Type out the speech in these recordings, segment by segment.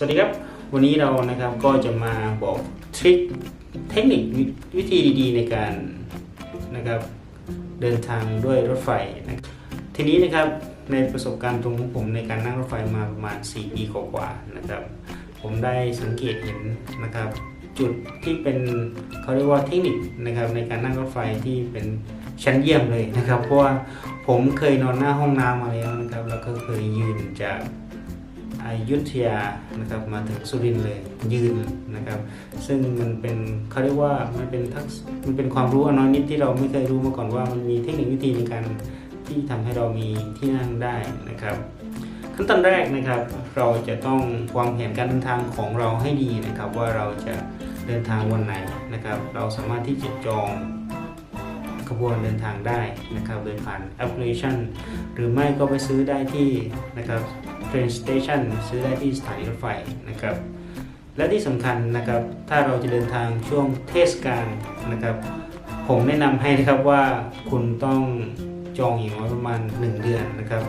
สวัสดีครับ วันนี้เรานะครับก็จะมาบอกทริคเทคนิควิธีดีๆ ในการนะครับเดินทางด้วยรถไฟนะทีนี้นะครับในประสบการณ์ตรงของผมในการนั่งรถไฟมาประมาณ 4 ปีกว่าๆนะครับ ผมได้สังเกตเห็นนะครับ จุดที่เป็นเขาเรียกว่าเทคนิคนะครับในการนั่งรถไฟที่เป็นชั้นเยี่ยมเลยนะครับ เพราะว่าผมเคยนอนหน้าห้องน้ำมาแล้วนะครับแล้วก็เคยยืนจาก อยุธยานะครับมาถึงสุรินทร์เลยยืนนะครับ ซึ่งมันเป็นเขาเรียกว่ามันเป็นทักษมันเป็นความรู้อน้อยนิดที่เราไม่เคยรู้มาก่อนว่ามันมีเทคนิควิธีในการที่ทำให้เรามีที่นั่งได้นะครับ ขั้นตอนแรกนะครับเราจะต้องวางแผนการเดินทางของเราให้ดีนะครับ ว่าเราจะเดินทางวันไหนนะครับ เราสามารถที่จะจอง ขบวนเดินทางได้นะครับโดยผ่านแอปพลิเคชัน หรือไม่ก็ไปซื้อได้ที่นะครับ train station ซื้อได้ที่สถานีรถไฟนะครับ และที่สำคัญนะครับถ้าเราจะเดินทางช่วงเทศกาลนะครับ ผมแนะนำให้นะครับว่าคุณต้องจองอย่างน้อยประมาณ 1 เดือนนะครับ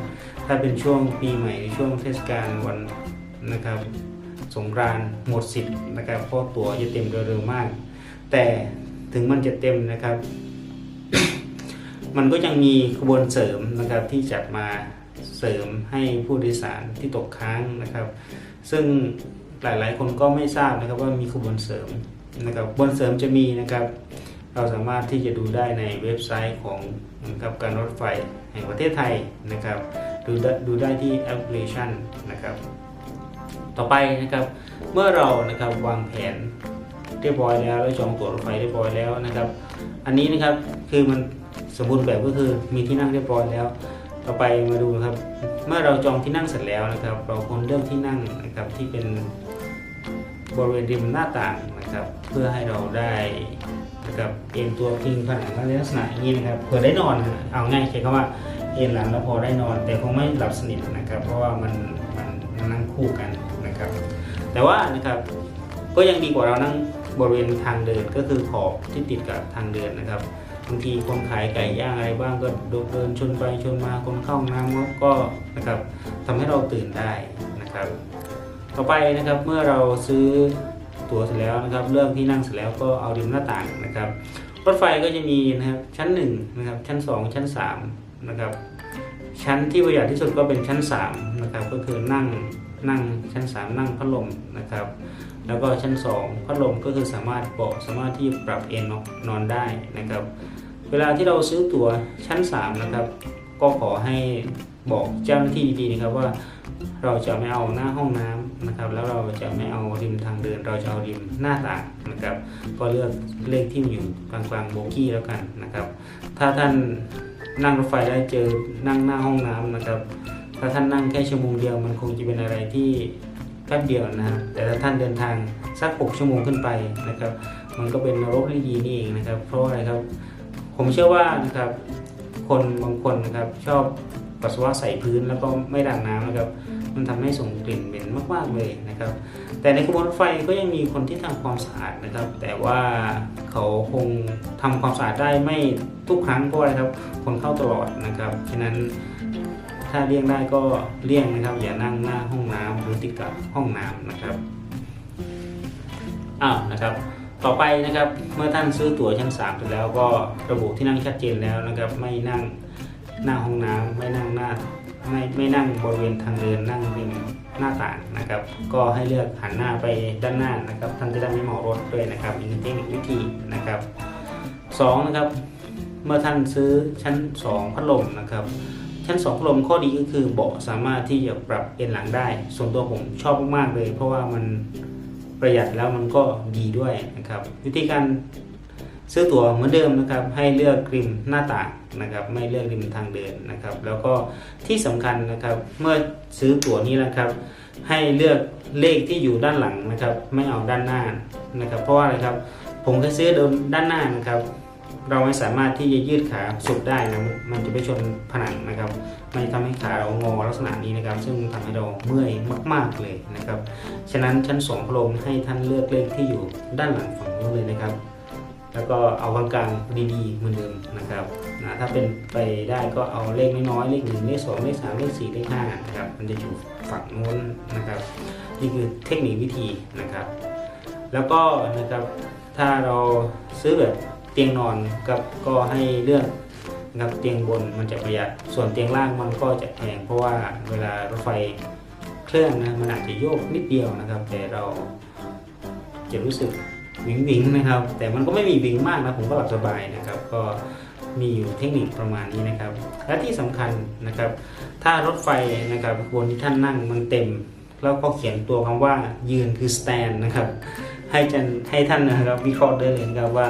ถ้าเป็นช่วงปีใหม่หรือช่วงเทศกาลวันนะครับสงกรานต์หมดสิทธิ์นะครับเพราะตั๋วจะเต็มเร็วๆมาก แต่ถึงมันจะเต็มนะครับ มันก็ยังมีขบวนเสริมนะครับที่จัดมาเสริมให้ผู้โดยสารที่ตกค้างนะครับ ซึ่งหลายๆ คนก็ไม่ทราบนะครับว่ามีขบวนเสริมนะครับขบวนเสริมจะมีนะครับ เราสามารถที่จะดูได้ในเว็บไซต์ของนะครับการรถไฟแห่งประเทศไทยนะครับ ดูได้ดูได้ที่แอปพลิเคชันนะครับ ต่อไปนะครับเมื่อเรานะครับวางแผนเรียบร้อยแล้วแล้วจองตั๋วรถไฟเรียบร้อยแล้วนะครับ อันนี้นะครับคือมัน สมบูรณ์แบบก็คือมีที่นั่งเรียบร้อยแล้ว ต่อไปมาดูครับ เมื่อเราจองที่นั่งเสร็จแล้วนะครับ เราควรเลือกที่นั่งนะครับที่เป็นบริเวณริมหน้าต่างนะครับ เพื่อให้เราได้นะครับเอ็นตัวพิงผนังในลักษณะอย่างนี้นะครับเพื่อได้นอนเอาง่ายใช้คำว่าเอ็นหลังแล้วพอได้นอน แต่คงไม่หลับสนิทนะครับ เพราะว่ามันมันมันนั่งคู่กันนะครับ แต่ว่านะครับก็ยังดีกว่าเรานั่งบริเวณทางเดินก็คือขอบที่ติดกับทางเดินนะครับ บางทีคนขายไก่ย่างอะไรบ้างก็เดินชนไปชนมาคนเข้าน้ำก็นะครับทำให้เราตื่นได้นะครับ ต่อไปนะครับเมื่อเราซื้อตั๋วเสร็จแล้วนะครับเลือกที่นั่งเสร็จแล้วก็เอาริมหน้าต่างนะครับ รถไฟก็จะมีนะครับชั้น1นะครับชั้น 2 ชั้น3นะครับชั้นที่ประหยัดที่สุดก็เป็นชั้น3นะครับก็คือนั่งนั่งชั้น 3 นั่งพัดลมนะครับ แล้วก็ชั้น 2 พัดลมก็คือสามารถเบาะสามารถที่ปรับเอนนอนได้นะครับ เวลาที่เราซื้อตั๋วชั้น 3 นะครับ ก็ขอให้บอกเจ้าหน้าที่ดีๆนะครับว่าเราจะไม่เอาหน้าห้องน้ำนะครับ แล้วเราจะไม่เอาริมทางเดิน เราจะเอาริมหน้าต่างนะครับ ก็เลือกเลขที่อยู่กลางๆโบกี้แล้วกันนะครับ ถ้าท่านนั่งรถไฟได้เจอนั่งหน้าห้องน้ำนะครับ ถ้าท่านนั่งแค่ชั่วโมงเดียวมันคงจะเป็นอะไรที่ แป๊บเดียวนะครับแต่ถ้าท่านเดินทางสัก 6 ชั่วโมงขึ้นไปนะครับมันก็เป็นนรกที่ดีนี่เองนะครับ เพราะอะไรครับผมเชื่อว่านะครับคนบางคนนะครับชอบปัสสาวะใส่พื้นแล้วก็ไม่ด่างน้ำนะครับมันทำให้ส่งกลิ่นเหม็นมากๆเลยนะครับ แต่ในขบวนรถไฟก็ยังมีคนที่ทำความสะอาดนะครับ แต่ว่าเขาคงทำความสะอาดได้ไม่ทุกครั้งเพราะอะไรครับ คนเข้าตลอดนะครับฉะนั้น ถ้าเลี่ยงได้ก็เลี่ยงนะครับ อย่านั่งหน้าห้องน้ำหรือติดกับห้องน้ำนะครับอ้าวนะครับ ต่อไปนะครับเมื่อท่านซื้อตั๋วชั้น3เสร็จแล้วก็ระบุที่นั่งชัดเจนแล้วนะครับ ไม่นั่งหน้าห้องน้ำไม่นั่งหน้าไม่ไม่นั่งบริเวณทางเดินนั่งริมหน้าต่างนะครับ ก็ให้เลือกหันหน้าไปด้านหน้านะครับ ท่านจะได้ไม่เหมารถด้วยนะครับอีกหนึ่งเทคนิควิธีนะครับสองนะครับ เมื่อท่านซื้อชั้น 2 พัดลมนะครับ ชั้น2พัดลมข้อดีก็คือเบาะสามารถที่จะปรับเอนหลังได้ ส่วนตัวผมชอบมากๆเลย เพราะว่ามันประหยัดแล้วมันก็ดีด้วยนะครับ วิธีการซื้อตั๋วเหมือนเดิมนะครับ ให้เลือกริมหน้าต่างนะครับ ไม่เลือกริมทางเดินนะครับ แล้วก็ที่สำคัญนะครับ เมื่อซื้อตั๋วนี้นะครับ ให้เลือกเลขที่อยู่ด้านหลังนะครับ ไม่เอาด้านหน้านะครับ เพราะว่าอะไรครับ ผมเคยซื้อเดินด้านหน้านะครับ เราไม่สามารถที่จะยืดขาสุดได้นะมันจะไปชนผนังนะครับ มันจะทำให้ขาเรางอลักษณะนี้นะครับ ซึ่งทำให้เราเมื่อยมาก ๆเลยนะครับ ฉะนั้นชั้นสองพระลมให้ท่านเลือกเลขที่อยู่ด้านหลังฝั่งนู้นเลยนะครับ แล้วก็เอากลางๆดีๆเหมือนเดิมนะครับนะถ้าเป็นไปได้ก็เอาเลขน้อยๆเลขหนึ่งเลขสองเลขสามเลขสี่เลขห้านะครับ มันจะอยู่ฝั่งนู้นนะครับ นี่คือเทคนิควิธีนะครับ แล้วก็นะครับถ้าเราซื้อแบบ ตียงนอนครับก็ให้เลือกนะครับเตียงบนมันจะประหยัดส่วนเตียงล่างมันก็จะแพงเพราะว่าเวลารถไฟเครื่องนะมันอาจจะโยกนิดเดียวนะครับ แต่เราจะรู้สึกวิงวิงนะครับ แต่มันก็ไม่มีวิงมากนะผมก็หลับสบายนะครับ ก็มีอยู่เทคนิคประมาณนี้นะครับ และที่สำคัญนะครับ ถ้ารถไฟนะครับบนที่ท่านนั่งมันเต็ม แล้วก็เขียนตัวคำว่ายืนคือ stand นะครับ ให้จันให้ท่านนะครับวิเคราะห์ได้เลยนะครับว่า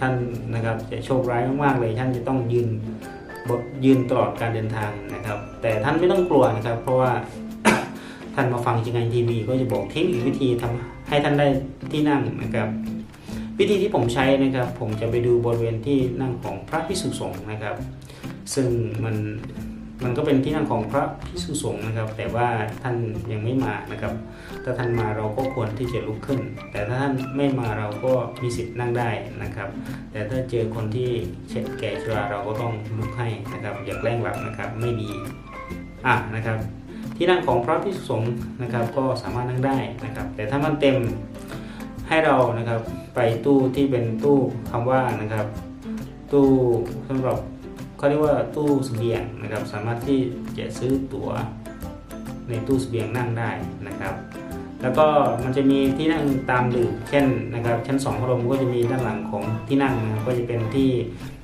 ท่านนะครับจะโชคร้ายมากๆเลยท่านจะต้องยืนบทยืนตลอดการเดินทางนะครับ แต่ท่านไม่ต้องกลัวนะครับ เพราะว่าท่านมาฟังจิงไอทีวีก็จะบอกเทคนิควิธีทำให้ท่านได้ที่นั่งนะครับ วิธีที่ผมใช้นะครับ ผมจะไปดูบริเวณที่นั่งของพระพิสุสงฆ์นะครับ ซึ่งมัน มันก็เป็นที่นั่งของพระพิสุสงฆ์นะครับ แต่ว่าท่านยังไม่มานะครับ ถ้าท่านมาเราก็ควรที่จะลุกขึ้น แต่ถ้าท่านไม่มาเราก็มีสิทธิ์นั่งได้นะครับ แต่ถ้าเจอคนที่เช็ดแก่ชราเราก็ต้องลุกให้นะครับอย่าแกล้งหลับนะครับไม่ดีอะนะครับ ที่นั่งของพระพิสุสงฆ์นะครับก็สามารถนั่งได้นะครับ แต่ถ้ามันเต็มให้เรานะครับไปตู้ที่เป็นตู้คำว่านะครับ ตู้สำหรับ เขาเรียกว่าตู้เสบียงนะครับ สามารถที่จะซื้อตั๋วในตู้เสบียงนั่งได้นะครับ แล้วก็มันจะมีที่นั่งตามหลืบเช่นนะครับ ชั้น2ของเราก็จะมีด้านหลังของที่นั่งนะครับก็จะเป็นที่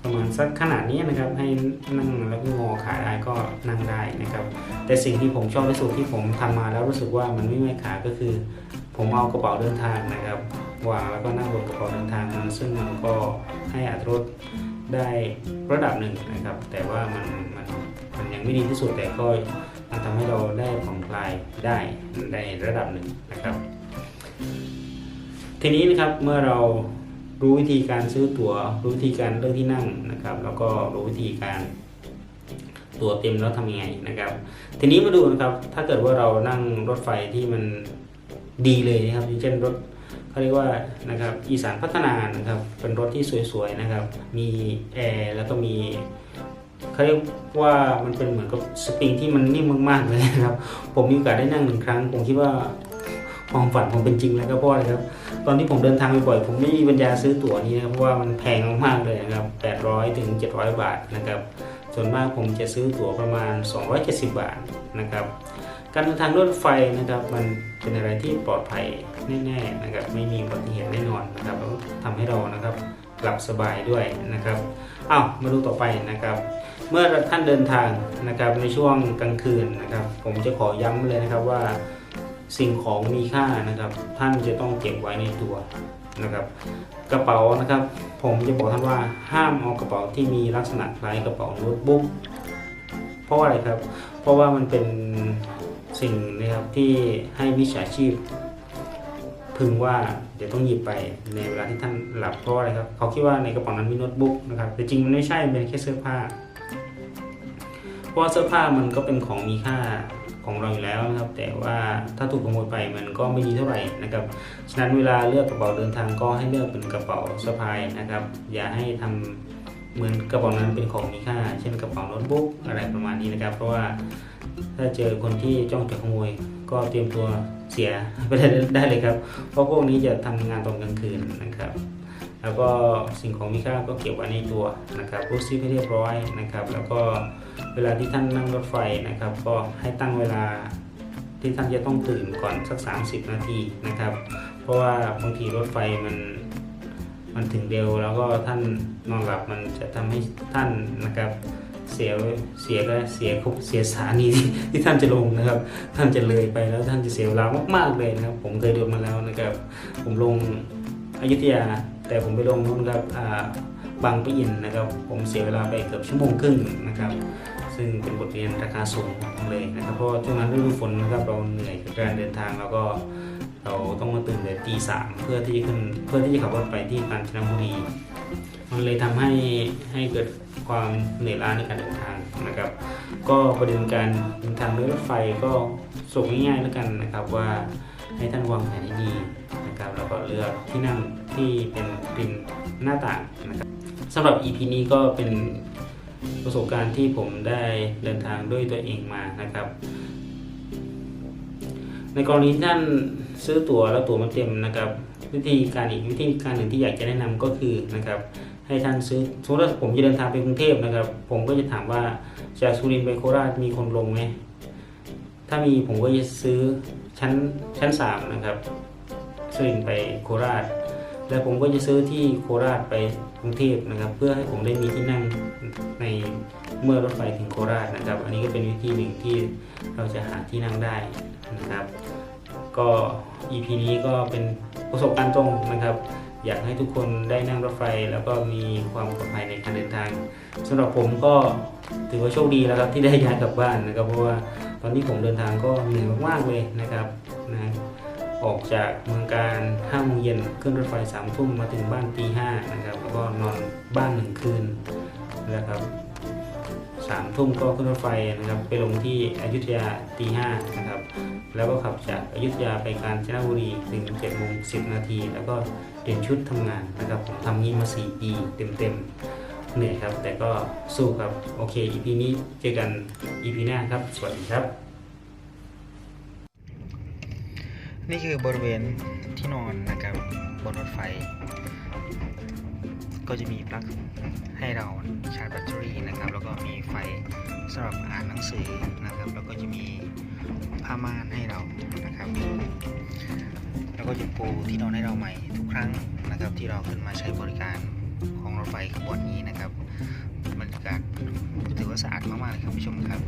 ประมาณสักขนาดนี้นะครับ ให้นั่งแล้วก็งอขาได้ก็นั่งได้นะครับ แต่สิ่งที่ผมชอบที่สุดที่ผมทำมาแล้วรู้สึกว่ามันไม่เมื่อยขาก็คือ ผมเอากระเป๋าเดินทางนะครับวางแล้วก็นั่งบนกระเป๋าเดินทางมันซึ่งมันก็ให้อัตรส ได้ระดับหนึ่งนะครับ แต่ว่ามันมันมันยังไม่ดีที่สุดแต่ก็มันทำให้เราได้ผ่อนคลายได้ในระดับหนึ่งนะครับ ทีนี้นะครับเมื่อเรารู้วิธีการซื้อตัว๋ว รู้วิธีการเลือกที่นั่งนะครับ แล้วก็รู้วิธีการตั๋วเต็มแล้วทำยังไงนะครับ ทีนี้มาดูนะครับถ้าเกิดว่าเรานั่งรถไฟที่มันดีเลยนะครับอย่างเช่นรถ เขาเรียกว่านะครับอีสานพัฒนานะครับเป็นรถที่สวยๆนะครับ มีแอร์แล้วก็มีเขาเรียกว่ามันเป็นเหมือนกับสปริงที่มันนิ่มมากๆเลยนะครับ ผมมีโอกาสได้นั่งหนึ่งครั้ง ผมคิดว่าความฝันผมเป็นจริงแล้วก็พราะอะไรครับ ตอนที่ผมเดินทางบ่อยๆผมไม่มีปัญญาซื้อตั๋วนี้นะครับเพราะว่ามันแพงมากๆเลยนะครับ800ถึง700 บาทนะครับ ส่วนมากผมจะซื้อตั๋วประมาณ 270 บาทนะครับ การเดินทางรถไฟนะครับมันเป็นอะไรที่ปลอดภัยแน่ๆนะครับไม่มีอุบัติเหตุแน่นอนนะครับแล้วทำให้เรานะครับหลับสบายด้วยนะครับอ้าวมาดูต่อไปนะครับ เมื่อท่านเดินทางนะครับในช่วงกลางคืนนะครับ ผมจะขอย้ำเลยนะครับว่าสิ่งของมีค่านะครับ ท่านจะต้องเก็บไว้ในตัวนะครับ กระเป๋านะครับ ผมจะบอกท่านว่าห้ามเอากระเป๋าที่มีลักษณะคล้ายกระเป๋าโน้ตบุ๊กเพราะว่าอะไรครับ เพราะว่ามันเป็น สิ่งนะครับที่ให้วิชาชีพ พึงว่าเดี๋ยวต้องหยิบไปในเวลาที่ท่านหลับเพราะว่าอะไรครับเขาคิดว่าในกระเป๋านั้นมีโน้ตบุ๊กนะครับแต่จริงมันไม่ใช่เป็นแค่เสื้อผ้า เพราะเสื้อผ้ามันก็เป็นของมีค่าของเราอยู่แล้วนะครับ แต่ว่าถ้าถูกขโมยไปมันก็ไม่ดีเท่าไหร่นะครับฉะนั้นเวลาเลือกกระเป๋าเดินทางก็ให้เลือกเป็นกระเป๋าสะพายนะครับ อย่าให้ทำเหมือนกระเป๋านั้นเป็นของมีค่า เช่นกระเป๋าโน้ตบุ๊กอะไรประมาณนี้นะครับ เพราะว่า ถ้าเจอคนที่จ้องจะขโมย ก็เตรียมตัวเสียไปได้ได้เลยครับ เพราะพวกนี้จะทำงานตอนกลางคืนนะครับ แล้วก็สิ่งของมีค่าก็เก็บไว้ในตัวนะครับรูดซิปให้เรียบร้อยนะครับ แล้วก็เวลาที่ท่านนั่งรถไฟนะครับ ก็ให้ตั้งเวลาที่ท่านจะต้องตื่นก่อนสัก 30 นาทีนะครับ เพราะว่าบางทีรถไฟมันมันถึงเร็ว แล้วก็ท่านนอนหลับมันจะทำให้ท่านนะครับ เสียเสียก็เสียเสียสถานีที่ท่านจะลงนะครับ ท่านจะเลยไปแล้วท่านจะเสียเวลามากๆเลยนะครับ ผมเคยโดนมาแล้วนะครับ ผมลงอยุธยา แต่ผมไปลงนู้นครับบางปะอินนะครับ ผมเสียเวลาไปเกือบชั่วโมงครึ่งนะครับ ซึ่งเป็นบทเรียนราคาสูงเลยนะครับ เพราะช่วงนั้นฤดูฝนนะครับเราเหนื่อยกับการเดินทางแล้วก็เราต้องมาตื่นแต่ตีสามเพื่อที่จะขึ้นเพื่อที่จะขับรถไปที่กาญจนบุรี มันเลยทำให้ให้เกิด ความเหนื่อยล้าในการเดินทางนะครับ ก็ประเด็นการเดินทางด้วยรถไฟก็ส่งง่ายๆแล้วกันนะครับว่าให้ท่านวางแผนให้ดีนะครับแล้วก็เลือกที่นั่งที่เป็นริมหน้าต่างนะครับสำหรับ EP นี้ก็เป็นประสบการณ์ที่ผมได้เดินทางด้วยตัวเองมานะครับ ในกรณีที่ท่านซื้อตั๋วแล้วตั๋วมันเต็มนะครับ วิธีการอีกวิธีการหนึ่งที่อยากจะแนะนำก็คือนะครับ ให้ท่านซื้อสมมติว่าผมจะเดินทางไปกรุงเทพนะครับ ผมก็จะถามว่าจากสุรินทร์ไปโคราชมีคนลงไหมถ้ามีผมก็จะซื้อชั้นชั้นสามนะครับสุรินทร์ไปโคราช แล้วผมก็จะซื้อที่โคราชไปกรุงเทพนะครับ เพื่อให้ผมได้มีที่นั่งในเมื่อรถไฟถึงโคราชนะครับ อันนี้ก็เป็นวิธีหนึ่งที่เราจะหาที่นั่งได้นะครับ ก็ EP นี้ก็เป็นประสบการณ์ตรงนะครับ อยากให้ทุกคนได้นั่งรถไฟ แล้วก็มีความปลอดภัยในการเดินทางสำหรับผมก็ถือว่าโชคดีแล้วครับที่ได้ย้ายกลับบ้านนะครับ เพราะว่าตอนนี้ผมเดินทางก็เหนื่อยมากๆเลยนะครับนะออกจากเมืองการห้าโมงเย็นขึ้นรถไฟสามทุ่มมาถึงบ้านตีห้านะครับแล้วก็นอนบ้านหนึ่งคืนนะครับ สามทุ่มก็ขึ้นรถไฟนะครับ ไปลงที่อยุธยาตีห้านะครับ แล้วก็ขับจากอยุธยาไปกาญจนบุรีถึง7โมง10นาที แล้วก็เปลี่ยนชุดทำงานนะครับผมทำงี้มา4ปีเต็มๆเหนื่อยครับ แต่ก็สู้ครับ โอเค EP นี้เจอกัน EP หน้าครับ สวัสดีครับ นี่คือบริเวณที่นอนนะครับบนรถไฟ ก็จะมีปลั๊กให้เรา สำหรับอ่านหนังสือนะครับ แล้วก็จะมีผ้าม่านให้เรานะครับ แล้วก็จะปูที่นอนให้เราใหม่ทุกครั้งนะครับ ที่เราขึ้นมาใช้บริการของรถไฟขบวนนี้นะครับบรรยากาศถือว่าสะอาดมากๆเลยครับผู้ชมครับ